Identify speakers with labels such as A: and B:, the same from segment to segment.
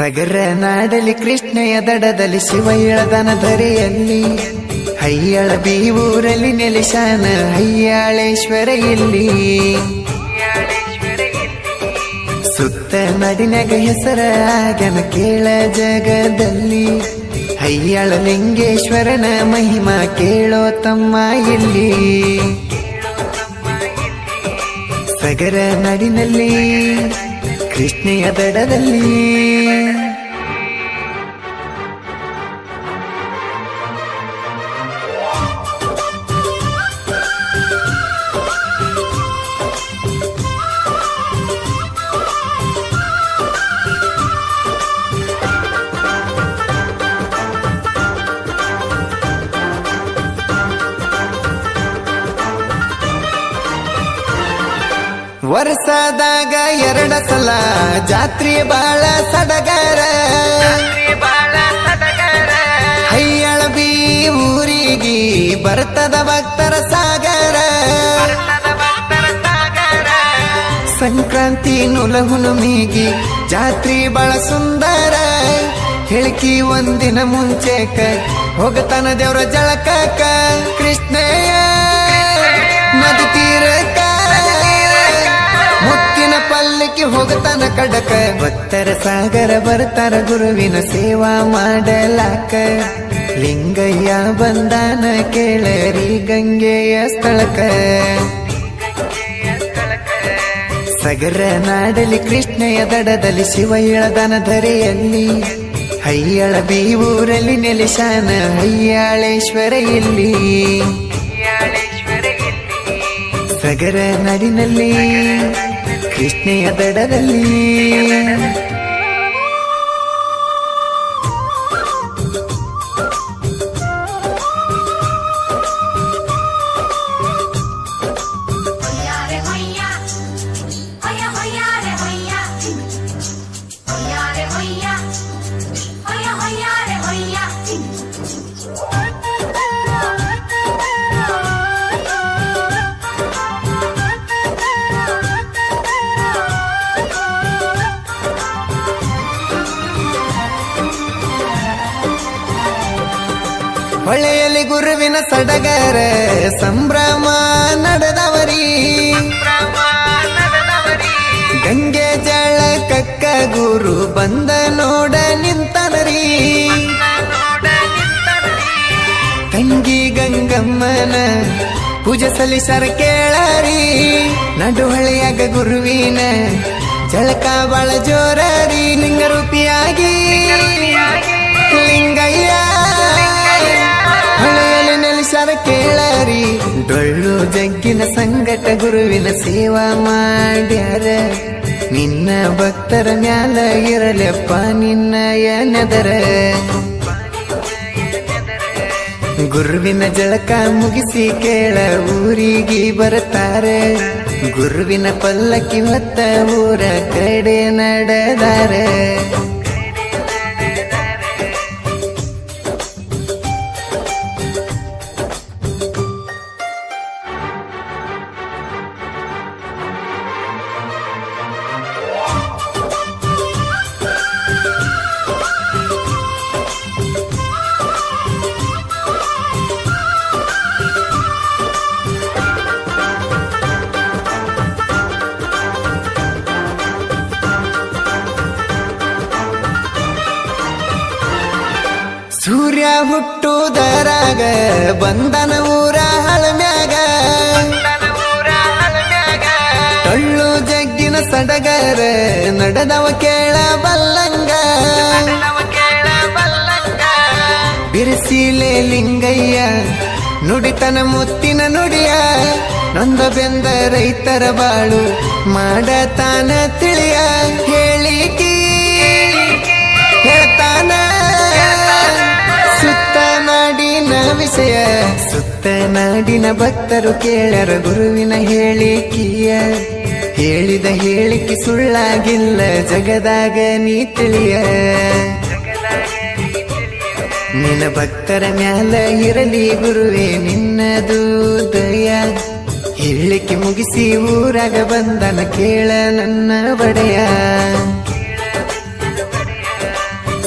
A: ಸಗರ ನಾಡಲಿ ಕೃಷ್ಣಯ ದಡದಲ್ಲಿ ಶಿವ ಇಳದನ ಧರೆಯಲ್ಲಿ ಹಯ್ಯಳ ಬೀವೂರಲ್ಲಿ ನೆಲೆಸಾನ ಹಯ್ಯಾಳೇಶ್ವರ ಇಲ್ಲಿ ಸುತ್ತ ನಡಿನಗ ಹೆಸರ ಆಗನ ಕೇಳ ಜಗದಲ್ಲಿ ಹಯ್ಯಳ ಲಿಂಗೇಶ್ವರನ ಮಹಿಮಾ ಕೇಳೋ ತಮ್ಮ ಇಲ್ಲಿ. ಸಗರ ನಾಡಿನಲ್ಲಿ ಕೃಷ್ಣೆಯ ದಡದಲ್ಲಿ ವರ್ಷದಾಗ ಎರಡ ಸಲ ಜಾತ್ರೆ ಬಾಳ ಸಡಗರ. ಹೈಯಳಬಿ ಊರಿಗೆ ಬರ್ತದ ಭಕ್ತರ ಸಾಗರ. ಸಂಕ್ರಾಂತಿ ನುಲ ಹುನುಮಿಗಿ ಜಾತ್ರೆ ಬಾಳ ಸುಂದರ. ಹೇಳಿಕಿ ಒಂದಿನ ಮುಂಚೆಕ ಹೋಗತಾನ ದೇವರ ಜಳಕ ಕೃಷ್ಣಯ್ಯ ಪಲ್ಲಕ್ಕಿ ಹೋಗತಾನ ಕಡಕ ಭಕ್ತರ ಸಾಗರ ಬರ್ತಾರ ಗುರುವಿನ ಸೇವಾ ಮಾಡಲಾಕ. ಲಿಂಗಯ್ಯ ಬಂದಾನ ಕೇಳರಿ ಗಂಗೆಯ ಸ್ಥಳಕ. ಸಗರ ನಾಡಲಿ ಕೃಷ್ಣಯ ದಡದಲ್ಲಿ ಶಿವ ಇಳದನ ಧರೆಯಲ್ಲಿ. ಹಯ್ಯಳ ಬೀವೂರಲ್ಲಿ ನೆಲೆಶಾನ ಹಯ್ಯಾಳೇಶ್ವರ ಇಲ್ಲಿ. ಸಗರ ನಾಡಿನಲ್ಲಿ ಕೃಷ್ಣೆಯ ದಡದಲ್ಲಿ ಹೊಳೆಯಲ್ಲಿ ಗುರುವಿನ ಸಡಗರ ಸಂಭ್ರಮ ನಡೆದವರಿ. ಗಂಗೆ ಜಳ ಕಕ್ಕ ಗುರು ಬಂದ ನೋಡ ನಿಂತನರಿ ತಂಗಿ ಗಂಗಮ್ಮನ ಪೂಜೆ ಸಲ್ಲಿಸರ ಕೇಳರಿ. ನಡುಹಳೆಯಾಗ ಗುರುವಿನ ಜಳಕ ಬಾಳ ಜೋರರಿ. ಲಿಂಗ ಜಗ್ಗಿನ ಸಂಗಟ ಗುರುವಿನ ಸೇವಾ ಮಾಡ್ಯಾರ. ನಿನ್ನ ಭಕ್ತರ ಮ್ಯಾಲ ಇರಲೆಪ್ಪ ನಿನ್ನ ಎನದರ ಗುರುವಿನ ಜಳಕ ಮುಗಿಸಿ ಕೇಳ ಊರಿಗೆ ಬರ್ತಾರೆ. ಗುರುವಿನ ಪಲ್ಲಕ್ಕಿ ಮತ್ತ ಊರ ಕಡೆ ನಡೆದಾರೆ. ಸೂರ್ಯ ಹುಟ್ಟುದರಾಗ ಬಂದನ ಊರ ಹಳಮ್ಯಾಗ. ತಳ್ಳು ಜಗ್ಗಿನ ಸಡಗರ ನಡೆದವ ಕೇಳ ಬಲ್ಲಂಗ. ಬಿರುಸಿಲೆ ಲಿಂಗಯ್ಯ, ನುಡಿತನ ಮುತ್ತಿನ ನುಡಿಯ, ನೊಂದ ಬೆಂದ ರೈತರ ಬಾಳು ಮಾಡತಾನ ತಿಳಿಯ. ವಿಷಯ. ಸುತ್ತ ನಾಡಿನ ಭಕ್ತರು ಕೇಳರ ಗುರುವಿನ ಹೇಳಿಕೆಯ. ಹೇಳಿದ ಹೇಳಿಕೆ ಸುಳ್ಳಾಗಿಲ್ಲ, ಜಗದಾಗ ನೀ ತಿಳಿಯ. ನಿನ್ನ ಭಕ್ತರ ಮ್ಯಾಲ ಇರಲಿ ಗುರುವೇ ನಿನ್ನದು ದಯ ಹೇಳಿಕೆ ಮುಗಿಸಿ ಊರಾಗ ಬಂದನ ಕೇಳ ನನ್ನ ಬಡೆಯ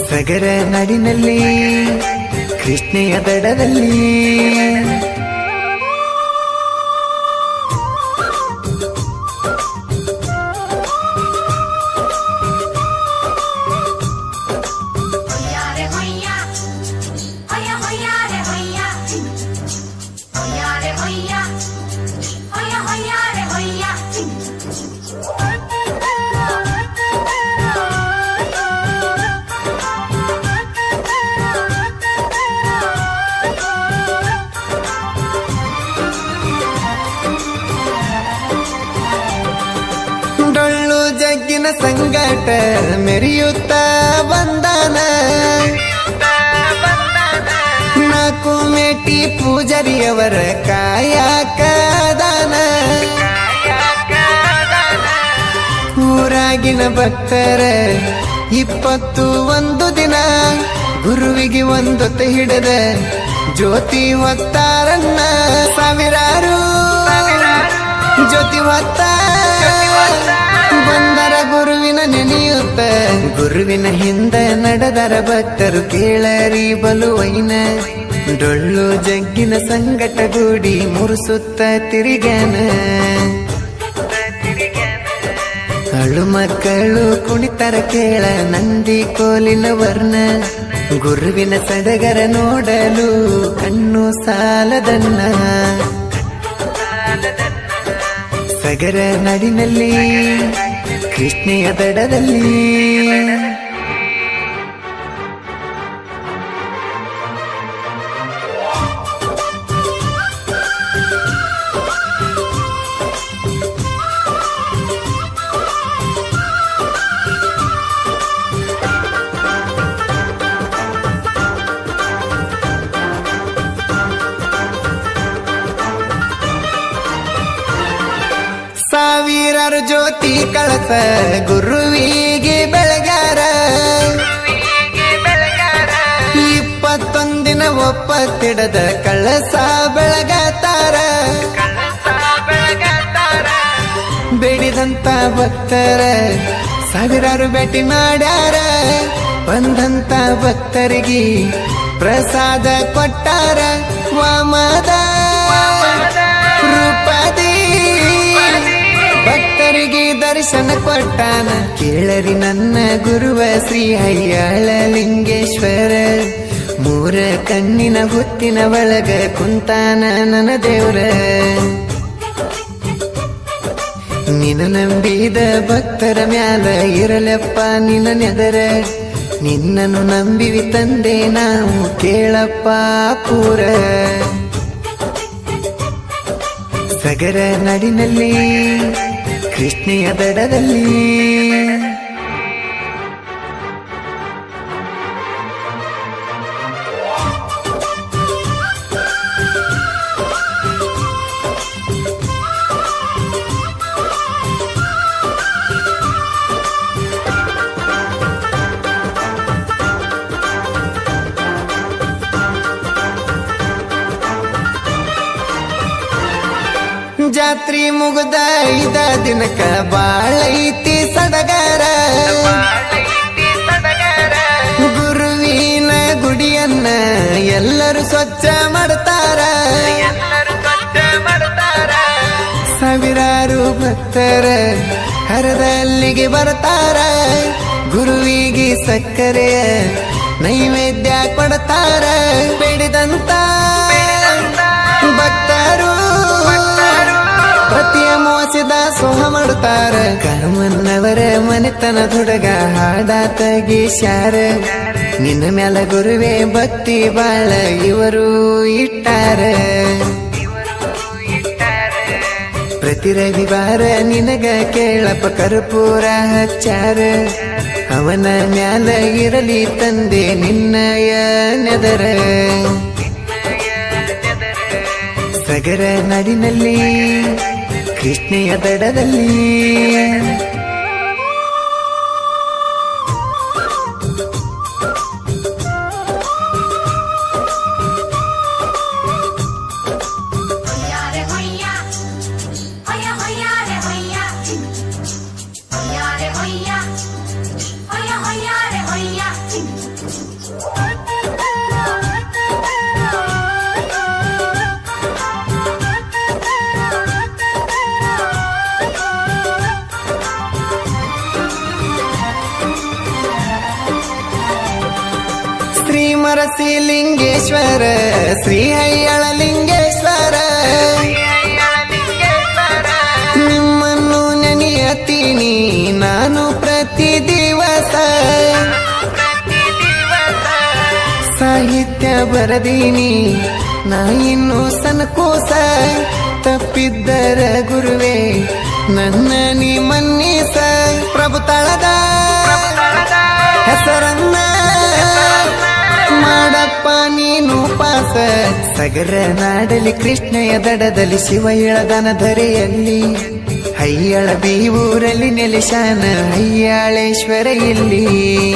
A: ಸಗರ ನಡಿನಲ್ಲಿ ಕೃಷ್ಣೆಯ ದಡದಲ್ಲಿ ಸಂಗಟ ಮೆರೆಯುತ್ತ ಬಂದಾನ. ನಾಲ್ಕು ಮೇಟಿ ಪೂಜರಿಯವರ ಕಾಯಕದಾನ. ಊರಾಗಿನ ಭಕ್ತರ ಇಪ್ಪತ್ತು ಒಂದು ದಿನ ಗುರುವಿಗೆ ಒಂದೊತ್ತು ಹಿಡದ ಜ್ಯೋತಿ ಹೊತ್ತಾರನ್ನ ಸಾವಿರಾರು. ಜ್ಯೋತಿ ಹೊತ್ತ ಗುರುವಿನ ಹಿಂದ ನಡೆದರ ಭಕ್ತರು ಕೇಳರಿ ಬಲುವೈನ. ಡೊಳ್ಳು ಜಗ್ಗಿನ ಸಂಗಟಗೂಡಿ ಮುರುಸುತ್ತ ತಿರುಗನ. ಅಳು ಮಕ್ಕಳು ಕುಣಿತರ ಕೇಳ ನಂದಿ ಕೋಲಿನ ವರ್ಣ. ಗುರುವಿನ ಸಡಗರ ನೋಡಲು ಕಣ್ಣು ಸಾಲದನ್ನ. ಸಗರ ನಡಿನಲ್ಲಿ ಕೃಷ್ಣೆಯ ದಡದಲ್ಲಿ. ಜ್ಯೋತಿ ಕಳಸ ಗುರುವಿಗೆ ಬೆಳಗಾರ ಇಪ್ಪತ್ತೊಂದಿನ ತಿಡದ ಕಳಸ ಬೆಳಗಾತಾರ. ಬೇಡಿದಂತ ಭಕ್ತರ ಸಾವಿರಾರು ಭೇಟಿ ಮಾಡ್ಯಾರ. ಬಂದಂತ ಭಕ್ತರಿಗೆ ಪ್ರಸಾದ ಕೊಟ್ಟಾರ. ವಾಮದ ದರ್ಶನ ಕೊಟ್ಟಾನ. ಕೇಳರಿ ನನ್ನ ಗುರುವ ಶ್ರೀ ಅಯ್ಯಾಳ ಲಿಂಗೇಶ್ವರ. ಮೂರ ಕಣ್ಣಿನ ಹುತ್ತಿನ ಒಳಗ ಕುಂತಾನ ನನ್ನ ದೇವ್ರ. ನಿನ ನಂಬಿದ ಭಕ್ತರ ಮ್ಯಾಲ ಇರಲಪ್ಪ ನಿನ್ನ ನೆದರ. ನಿನ್ನನ್ನು ನಂಬಿವಿ ತಂದೆ ನಾವು ಕೇಳಪ್ಪ ಪೂರ. ಸಗರ ನಡಿನಲ್ಲಿ ಕೃಷ್ಣೆಯ ದಡದಲ್ಲಿ ಜಾತ್ರಿ ಮುಗದ ಐದ ದಿನಕ ಬಾಳೈತಿ ಸಡಗರ. ಗುರುವಿನ ಗುಡಿಯನ್ನ ಎಲ್ಲರೂ ಸ್ವಚ್ಛ ಮಾಡ್ತಾರ. ಸಾವಿರಾರು ಭಕ್ತರ ಹರದಲ್ಲಿಗೆ ಬರ್ತಾರ. ಗುರುವಿಗೆ ಸಕ್ಕರೆಯ ನೈವೇದ್ಯ ಕೊಡ್ತಾರ. ಬೇಡಿದಂತ ಕರ್ಮನ್ನವರ ಮನೆತನ ದುಡಗ ಹಾಡ ತಗೀಶ್ಯಾರ ನಿನ್ನ ಮ್ಯಾಲ ಗುರುವೇ ಭಕ್ತಿ ಬಾಳ ಇವರು ಇಟ್ಟಾರ. ಪ್ರತಿ ರವಿವಾರ ನಿನಗ ಕೇಳಪ್ಪ ಕರ್ಪೂರ ಹಚ್ಚಾರ. ಅವನ ಮ್ಯಾಲ ಇರಲಿ ತಂದೆ ನಿನ್ನಯ ನೆದರ ಸಗರ ನಡಿನಲ್ಲಿ ಕೃಷ್ಣೆಯ ದಡದಲ್ಲಿ. ಕಾಸಿ ಲಿಂಗೇಶ್ವರ ಶ್ರೀ ಅಯ್ಯಳ ಲಿಂಗೇಶ್ವರ. ನಿಮ್ಮನ್ನು ನೆನೆಯತೀನಿ ನಾನು ಪ್ರತಿ ದಿವಸ. ಸಾಹಿತ್ಯ ಬರದೀನಿ, ನಾ ಇನ್ನು ಸನಕೋಸ ತಪ್ಪಿದ್ದರ ಗುರುವೇ ನನ್ನ ಮನ್ನಿಸ ಸಗರ ನಾಡಲಿ ಕೃಷ್ಣಯ ದಡದಲ್ಲಿ ಶಿವ ಇಳದನ ಧರೆಯಲ್ಲಿ. ಹಯ್ಯಳ ಬೀವೂರಲ್ಲಿ ನೆಲೆಶಾನ ಅಯ್ಯಾಳೇಶ್ವರ ಇಲ್ಲಿ.